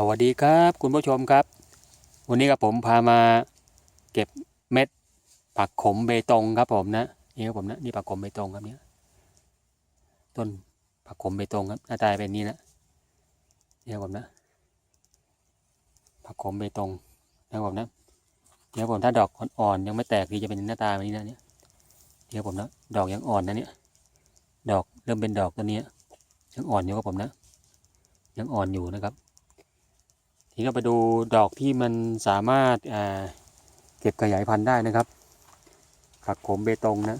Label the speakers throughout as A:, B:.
A: สวัสดีครับคุณผู้ชมครับ วันนี้กับผมพามาเก็บเม็ดผักขมเบตงครับผมนะนี่ครับผมนะนี่ผักขมเบตงครับเนี่ยต้นผักขมเบตงครับหน้าตาเป็นนี้นะนี่ครับผมนะผักขมเบตงนะครับผมนะเดี๋ยวผมถ้าดอกอ่อนๆยังไม่แตกนี่จะเป็นหน้าตาแบบนี้นะเนี่ยเดี๋ยวผมนะดอกยังอ่อนนะเนี่ยดอกเริ่มเป็นดอกตัวนี้ยังอ่อนอยู่ครับผมนะ ยังอ่อนอยู่นะครับ นี้เราไปดูดอกที่มันสามารถอ่าเก็บขยายพันธุ์ได้นะครับ ผักโขมเบตงนะ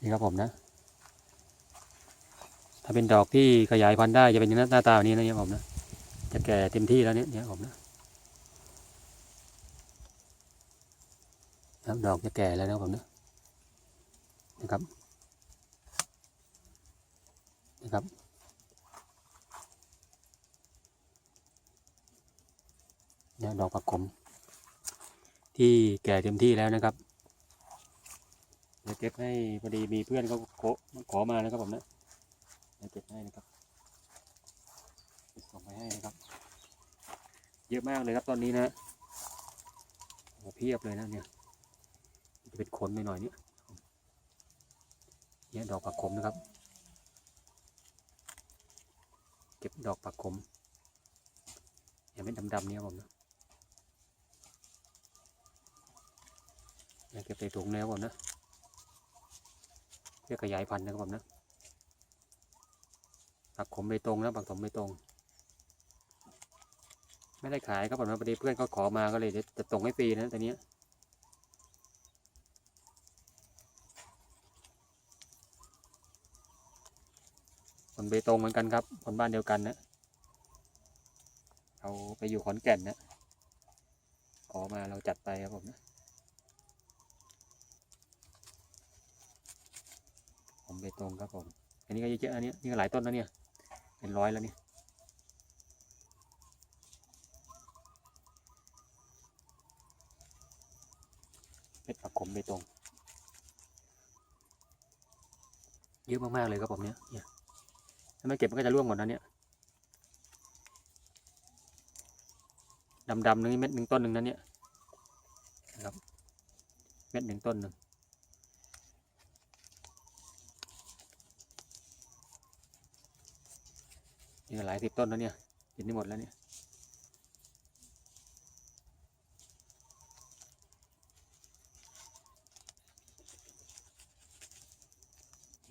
A: นี่ครับผมนะ ถ้าเป็นดอกที่ขยายพันธุ์ได้จะเป็นหน้าตาแบบนี้นะเนี่ยผมนะ จะแก่เต็มที่แล้วเนี่ยเนี่ยผมนะนะครับดอกจะแก่แล้วนะครับผมนะ นะครับนะครับเนี่ยดอกผักขม ที่แก่เต็มที่แล้วนะครับเดี๋ยวเก็บให้พอดีมีเพื่อนเขาขอขอมานะครับผมนะเดี๋ยวเก็บให้นะครับเก็บส่งไปให้นะครับ เยอะมากเลยครับตอนนี้นะโอ้เพียบเลยนะเนี่ยจะเป็นขนไปหน่อยเนี่ย เนี่ยดอกผักขมนะครับ เก็บดอกผักขมอย่าเป็นดำๆเนี่ยผมนะเก็บใส่ถุงแล้วผมนะเพื่อขยายพันธุ์นะครับผมนะผักขมใบตรงนะผักขมใบตรง ไม่ได้ขายครับผมนะพอดีเพื่อนเขาขอมาก็เลยจะจะส่งให้ฟรีนะแต่เนี้ย คนเบตงเหมือนกันครับ คนบ้านเดียวกันนะเราไปอยู่ขอนแก่นนะขอมาเราจัดไปครับผมนะผมเบตงครับผม อันนี้ก็เยอะๆอันนี้นี่ก็หลายต้นแล้วเนี่ย เป็นร้อยแล้วเนี่ยเพชรปักขมเบตงเยอะมากๆเลยครับผมเนี่ยเนี่ย ถ้าไม่เก็บมันก็จะร่วงหมดนะเนี่ยดำๆนึงเม็ดหนึ่งต้นหนึ่งนะเนี่ยนะครับเม็ดหนึ่งต้นหนึ่งนี่หลายสิบต้นแล้วเนี่ยกินนี่หมดแล้วเนี่ย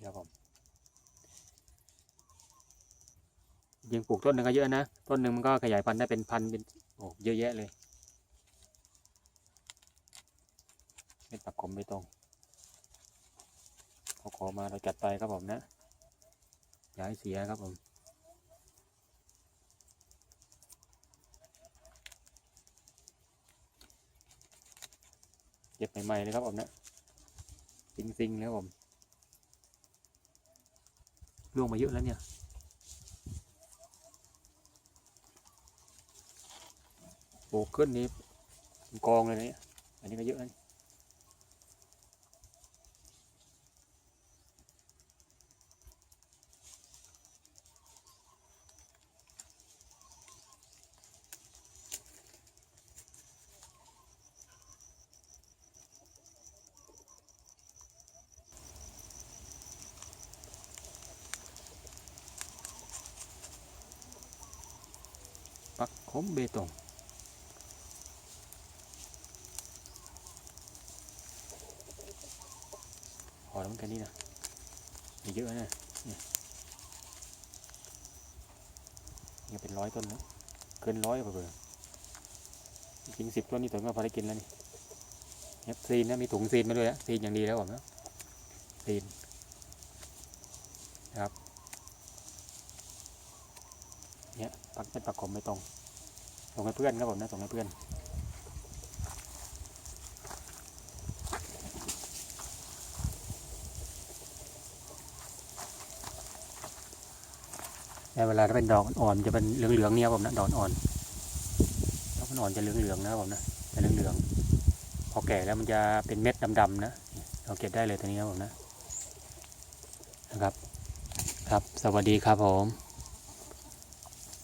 A: นี่ครับผม ยิงปลูกต้นหนึ่งก็เยอะนะ ต้นหนึ่งมันก็ขยายพันธุ์ได้เป็นพันเป็นโอ้เยอะแยะเลยเม็ดปักขมไม่ตรงเขาขอมาเราจัดไปครับผมนะอย่าให้เสียครับผมเก็บใหม่ๆเลยครับผมนะซิงๆแล้วผมร่วงมาเยอะแล้วเนี่ย ปลูกขึ้นนี้เป็นกองเลยนะเนี่ยอันนี้ก็เยอะนะปักขมเบตง พอแล้วมันนี้นะมีเยอะนะเนี่ยเป็นร้อยต้นแล้วเกินร้อยเผื่อๆจริงสิบต้นนี่ตัวก็พอได้กินแล้วนี่เนี่ยซีนนะมีถุงซีนมาด้วยนะซีนอย่างดีแล้วผมนะซีนนะครับเนี่ยปักเป็นปักขมไม่ตรงส่งให้เพื่อนครับผมนะส่งให้เพื่อน แต่เวลาถ้าเป็นดอกอ่อนจะเป็นเหลืองๆเนี่ยผมนะดอกอ่อนดอกอ่อนจะเหลืองๆนะครับผมนะจะเหลืองๆพอแก่แล้วมันจะเป็นเม็ดดำๆนะเราเก็บได้เลยตัวนี้ครับผมนะนะครับ ครับ สวัสดีครับผม